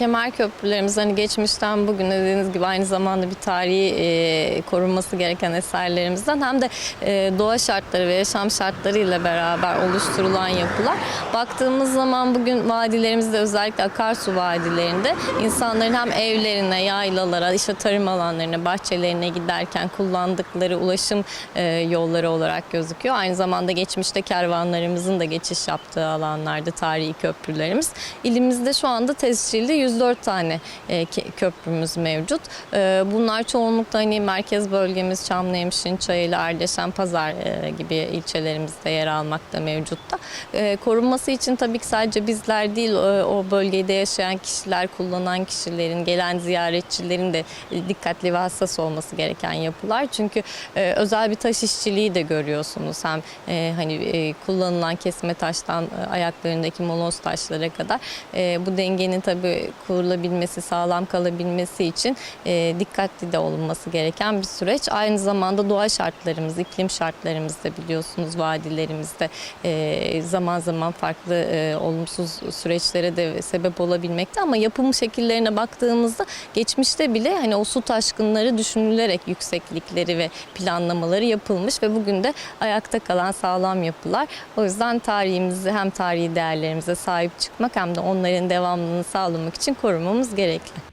kemer köprülerimiz hani geçmişten bugüne dediğiniz gibi aynı zamanda bir tarihi e, korunması gereken eserlerimizden hem de e, doğa şartları ve yaşam şartlarıyla beraber oluşturulan yapılar. Baktığımız zaman bugün vadilerimizde özellikle akarsu vadilerinde insanların hem evlerine, yaylalara, işte tarım alanlarına, bahçelerine giderken kullandıkları ulaşım e, yolları olarak gözüküyor. Aynı zamanda geçmişte kervanlarımızın da geçiş yaptığı alanlarda tarihi köprülerimiz. İlimizde şu anda tescilli 104 tane e, köprümüz mevcut. E, bunlar çoğunlukla hani merkez bölgemiz Çamlıhemşin, Çayeli, Ardeşen, Pazar e, gibi ilçelerimizde yer almakta mevcutta. E, korunması için tabii ki sadece bizler değil e, o bölgede yaşayan kişiler, kullanan kişilerin, gelen ziyaretçilerin de dikkatli ve hassas olması gereken yapılar. Çünkü e, özel bir taş işçiliği de görüyorsunuz. Hem e, hani e, kullanılan kesme taştan e, ayaklarındaki moloz taşlara kadar e, bu dengenin tabii kurulabilmesi, sağlam kalabilmesi için e, dikkatli de olunması gereken bir süreç. Aynı zamanda doğa şartlarımız, iklim şartlarımız da biliyorsunuz vadilerimizde e, zaman zaman farklı e, olumsuz süreçlere de sebep olabilmekte ama yapım şekillerine baktığımızda geçmişte bile hani o su taşkınları düşünülerek yükseklikleri ve planlamaları yapılmış ve bugün de ayakta kalan sağlam yapılar. O yüzden tarihimizi hem tarihi değerlerimize sahip çıkmak hem de onların devamlılığını sağlamak için korumamız gerekli.